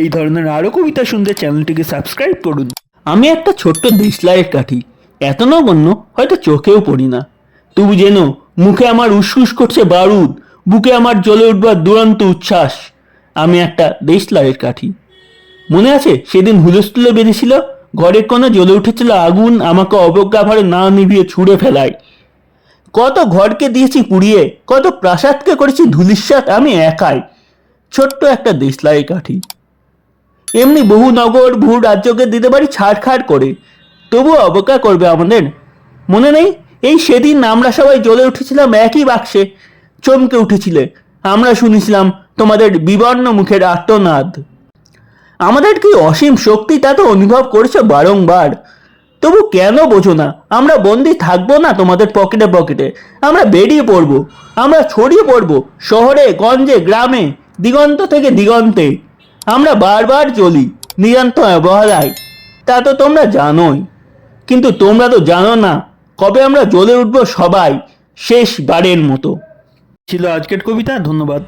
এই ধরনের আরও কবিতা শুনতে চ্যানেলটিকে সাবস্ক্রাইব করুন। আমি একটা ছোট্ট দেশলাইয়ের কাঠি। এত নগণ্য, হয়তো চোখেও পড়ি না। তবু যেন মুখে আমার উসকুস করছে বারুদ, বুকে আমার জ্বলে উঠবার দুরন্ত উচ্ছ্বাস। আমি একটা দেশলাইয়ের কাঠি। মনে আছে সেদিন হুলস্থুলে বেঁধেছিল, ঘরের কোণে জ্বলে উঠেছিল আগুন, আমাকে অবজ্ঞাভারে না নিভিয়ে ছুঁড়ে ফেলায়। কত ঘরকে দিয়েছি পুড়িয়ে কত প্রাসাদকে করেছি ধুলিস্বাত আমি একাই। ছোট্ট একটা দেশলাই কাঠি। এমনি বহু নগর ভূ রাজ্যকে দিতে পারি ছাড়খাড় করে। তবুও অবজ্ঞা করবে আমাদের। মনে নেই? এই সেদিন আমরা সবাই জ্বলে উঠেছিলাম একই বাক্সে। চমকে উঠেছিলে। আমরা শুনেছিলাম তোমাদের বিবর্ণ মুখের আত্মনাদ আমাদের কি অসীম শক্তি তা তো অনুভব করেছ বারংবার? তবু কেন বোঝো না? আমরা বন্দি থাকব না তোমাদের পকেটে পকেটে। আমরা বেরিয়ে পড়ব। আমরা ছড়িয়ে পড়ব শহরে, গঞ্জে, গ্রামে, দিগন্ত থেকে দিগন্তে। আমরা বারবার চলি নিরন্ত অবহেলায়। তা তো তোমরা জানোই। কিন্তু তোমরা তো জানো না কবে আমরা জ্বলে উঠবো সবাই শেষবারের মতো। ছিল আজকের কবিতা, ধন্যবাদ।